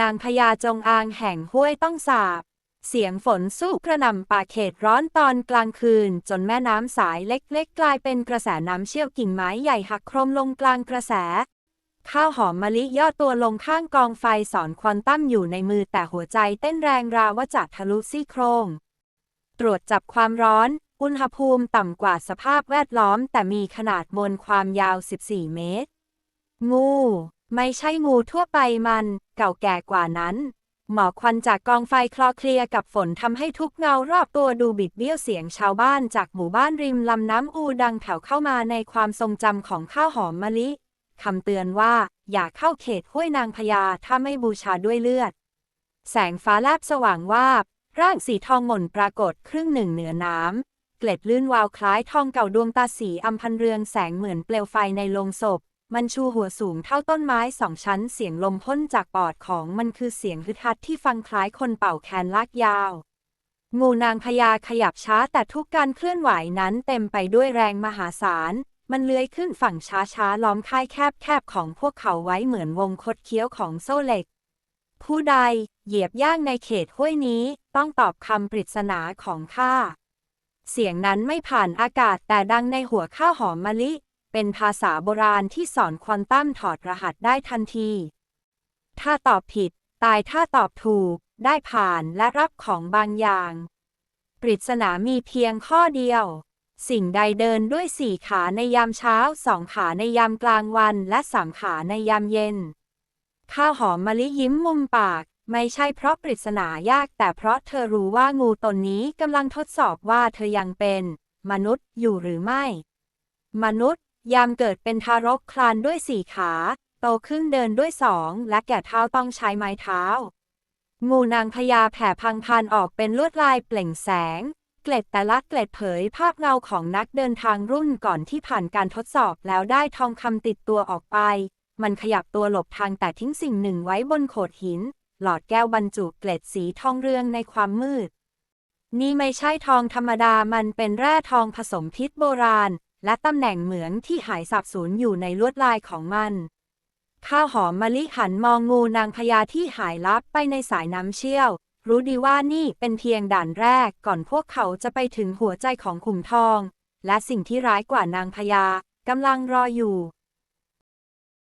นางพญาจงอางแห่งห้วยต้องสาบ เสียงฝนสู้กระหน่ำป่าเขตร้อนตอนกลางคืน จนแม่น้ำสายเล็กๆ กลายเป็นกระแสน้ำเชี่ยวกิ่งไม้ใหญ่หักโครมลงกลางกระแส ข้าวหอมมะลิย่อตัวลงข้างกองไฟสอนควอนตั้มอยู่ในมือแต่หัวใจเต้นแรงราวว่าจะทะลุซี่โครง ตรวจจับความร้อน อุณหภูมิต่ำกว่าสภาพแวดล้อม แต่มีขนาดมวลความยาว 14 เมตร งูไม่ใช่งูทั่วไปมัน เก่าแก่กว่านั้น หมอกควันจากกองไฟคลอเคลียกับฝนทำให้ทุกเงารอบตัวดูบิดเบี้ยวเสียงชาวบ้านจากหมู่บ้านริมลำน้ำอูดังแผ่วเข้ามาในความทรงจำของข้าวหอมมะลิคำเตือนว่า อย่าเข้าเขตห้วยนางพญาถ้าไม่บูชาด้วยเลือด แสงฟ้าแลบสว่างวาบ ร่างสีทองหม่นปรากฏครึ่งหนึ่งเหนือน้ำเกล็ดลื่นวาวคล้ายทองเก่าดวงตาสีอำพันเรืองแสงเหมือนเปลวไฟในโลงศพ มันชูหัวสูงเท่าต้นไม้สองชั้นเสียงลมพ่นจากปอดของมันคือเสียงฮึดฮัดที่ฟังคล้ายคนเป่าแคนลากยาว งูนางพญาขยับช้าแต่ทุกการเคลื่อนไหวนั้นเต็มไปด้วยแรงมหาศาล มันเลื้อยขึ้นฝั่งช้าๆล้อมค่ายแคบๆของพวกเขาไว้เหมือนวงคดเคี้ยวของโซ่เหล็ก ผู้ใดเหยียบย่างในเขตห้วยนี้ต้องตอบคำปริศนาของข้าเสียงนั้นไม่ผ่านอากาศแต่ดังในหัวข้าหอมมะลิ เป็นภาษาโบราณที่สอนควอนตัมถอดรหัสได้ทันที ถ้าตอบผิด ตายถ้าตอบถูก ได้ผ่านและรับของบางอย่าง ปริศนามีเพียงข้อเดียว สิ่งใดเดินด้วยสี่ขาในยามเช้าสองขาในยามกลางวันและสามขาในยามเย็น ข้าวหอมมะลิยิ้มมุมปาก ไม่ใช่เพราะปริศนายากแต่เพราะเธอรู้ว่างูตนนี้กำลังทดสอบว่าเธอยังเป็น มนุษย์อยู่หรือไม่ มนุษย์ ยามเกิดเป็นทารกคลานด้วยสี่ขา โตขึ้นเดินด้วยสอง และแก่เท้าต้องใช้ไม้เท้า งูนางพญาแผ่พังพานออกเป็นลวดลายเปล่งแสง เกล็ดแต่ละเกล็ดเผยภาพเงาของนักเดินทางรุ่นก่อนที่ผ่านการทดสอบแล้วได้ทองคำติดตัวออกไป มันขยับตัวหลบทางแต่ทิ้งสิ่งหนึ่งไว้บนโขดหิน หลอดแก้วบรรจุเกล็ดสีทองเรืองในความมืดนี่ไม่ใช่ทองธรรมดา มันเป็นแร่ทองผสมพิษโบราณ และตำแหน่งเหมืองที่หายสับสูญอยู่ในลวดลายของมัน ข้าวหอมมะลิหันมองงูนางพญาที่หายลับไปในสายน้ำเชี่ยว รู้ดีว่านี่เป็นเพียงด่านแรกก่อนพวกเขาจะไปถึงหัวใจของขุมทอง และสิ่งที่ร้ายกว่านางพญากำลังรออยู่